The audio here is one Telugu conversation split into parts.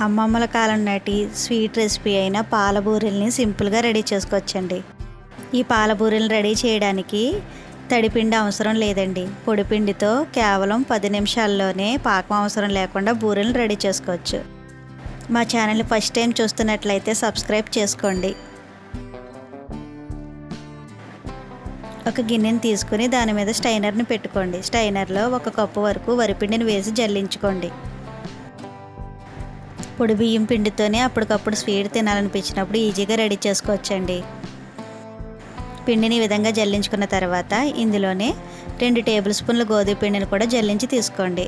అమ్మమ్మల కాలం నాటి స్వీట్ రెసిపీ అయిన పాలబూరెల్ని సింపుల్గా రెడీ చేసుకోవచ్చండి. ఈ పాలబూరెల్ని రెడీ చేయడానికి తడిపిండి అవసరం లేదండి. పొడిపిండితో కేవలం పది నిమిషాల్లోనే పాకం అవసరం లేకుండా బూరెలను రెడీ చేసుకోవచ్చు. మా ఛానల్ని ఫస్ట్ టైం చూస్తున్నట్లయితే సబ్స్క్రైబ్ చేసుకోండి. ఒక గిన్నెని తీసుకుని దాని మీద స్టైనర్ని పెట్టుకోండి. స్టైనర్లో ఒక కప్పు వరకు వరిపిండిని వేసి జల్లించుకోండి. పొడి బియ్యం పిండితోనే అప్పటికప్పుడు స్వీట్ తినాలనిపించినప్పుడు ఈజీగా రెడీ చేసుకోవచ్చండి. పిండిని ఈ విధంగా జల్లించుకున్న తర్వాత ఇందులోనే రెండు టేబుల్ స్పూన్ల గోధుమ పిండిని కూడా జల్లించి తీసుకోండి.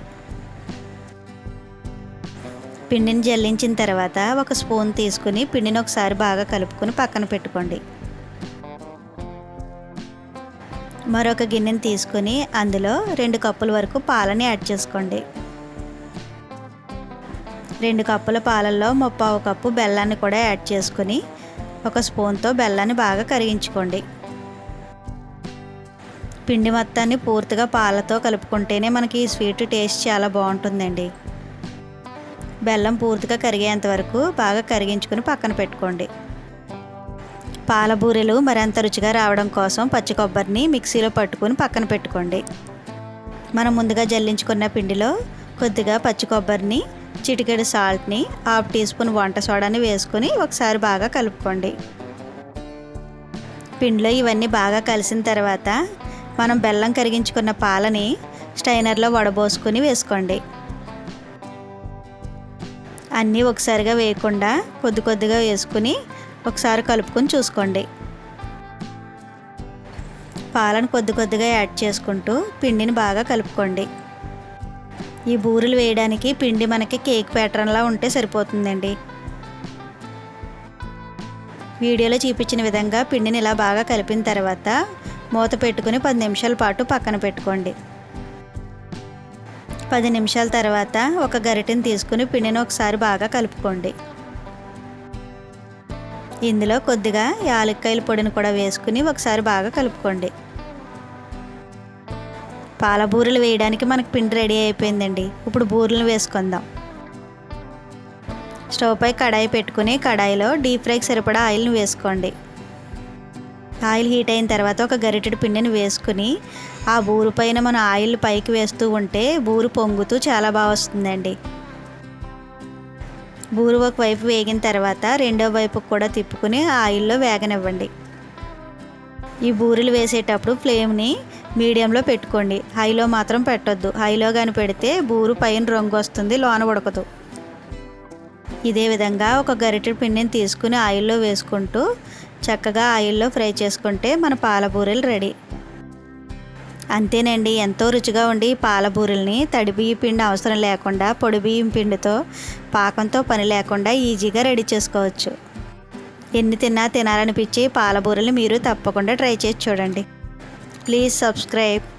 పిండిని జల్లించిన తర్వాత ఒక స్పూన్ తీసుకుని పిండిని ఒకసారి బాగా కలుపుకొని పక్కన పెట్టుకోండి. మరొక గిన్నెని తీసుకుని అందులో రెండు కప్పుల వరకు పాలని యాడ్ చేసుకోండి. రెండు కప్పుల పాలల్లో ముప్పావు కప్పు బెల్లాన్ని కూడా యాడ్ చేసుకుని ఒక స్పూన్తో బెల్లాన్ని బాగా కరిగించుకోండి. పిండి మొత్తాన్ని పూర్తిగా పాలతో కలుపుకుంటేనే మనకి ఈ స్వీట్ టేస్ట్ చాలా బాగుంటుందండి. బెల్లం పూర్తిగా కరిగేంత వరకు బాగా కరిగించుకుని పక్కన పెట్టుకోండి. పాల బూరెలు మరింత రుచిగా రావడం కోసం పచ్చి కొబ్బరిని మిక్సీలో పట్టుకుని పక్కన పెట్టుకోండి. మనం ముందుగా జల్లించుకున్న పిండిలో కొద్దిగా పచ్చి కొబ్బరిని చిటికెడు సాల్ట్ని హాఫ్ టీ స్పూన్ వంట సోడాని వేసుకొని ఒకసారి బాగా కలుపుకోండి. పిండిలో ఇవన్నీ బాగా కలిసిన తర్వాత మనం బెల్లం కరిగించుకున్న పాలని స్టైనర్లో వడబోసుకొని వేసుకోండి. అన్నీ ఒకసారిగా వేయకుండా కొద్ది కొద్దిగా వేసుకుని ఒకసారి కలుపుకొని చూసుకోండి. పాలను కొద్ది కొద్దిగా యాడ్ చేసుకుంటూ పిండిని బాగా కలుపుకోండి. ఈ బూరెలు వేయడానికి పిండి మనకి కేక్ ప్యాటర్న్లా ఉంటే సరిపోతుందండి. వీడియోలో చూపించిన విధంగా పిండిని ఇలా బాగా కలిపిన తర్వాత మూత పెట్టుకుని పది నిమిషాల పాటు పక్కన పెట్టుకోండి. పది నిమిషాల తర్వాత ఒక గరిటెని తీసుకుని పిండిని ఒకసారి బాగా కలుపుకోండి. ఇందులో కొద్దిగా యాలక్కాయల పొడిని కూడా వేసుకుని ఒకసారి బాగా కలుపుకోండి. పాల బూరెలు వేయడానికి మనకు పిండి రెడీ అయిపోయిందండి. ఇప్పుడు బూరెలు వేసుకుందాం. స్టవ్ పై కడాయి పెట్టుకుని కడాయిలో డీప్ ఫ్రైకి సరిపడా ఆయిల్ని వేసుకోండి. ఆయిల్ హీట్ అయిన తర్వాత ఒక గరిటెడు పిండిని వేసుకుని ఆ బూరు పైన మనం ఆయిల్ పైకి వేస్తూ ఉంటే బూరు పొంగుతూ చాలా బాగా వస్తుందండి. బూరు ఒక వైపు వేగిన తర్వాత రెండో వైపు కూడా తిప్పుకుని ఆయిల్లో వేగనివ్వండి. ఈ బూరెలు వేసేటప్పుడు ఫ్లేమ్ని మీడియంలో పెట్టుకోండి. హైలో మాత్రం పెట్టొద్దు. హైలో కానీ పెడితే బూరు పైన రంగు వస్తుంది లోన ఉడకదు. ఇదే విధంగా ఒక గరిటె పిండిని తీసుకుని ఆయిల్లో వేసుకుంటూ చక్కగా ఆయిల్లో ఫ్రై చేసుకుంటే మన పాల బూరెలు రెడీ. అంతేనండి ఎంతో రుచిగా ఉండి పాల తడిబియ్యం తడి బియ్యం పిండి అవసరం లేకుండా పొడి బియ్యం పిండితో పాకంతో పని లేకుండా ఈజీగా రెడీ చేసుకోవచ్చు. ఎన్ని తిన్నా తినాలనిపించి పాల బూరెలు మీరు తప్పకుండా ట్రై చేసి చూడండి. Please subscribe.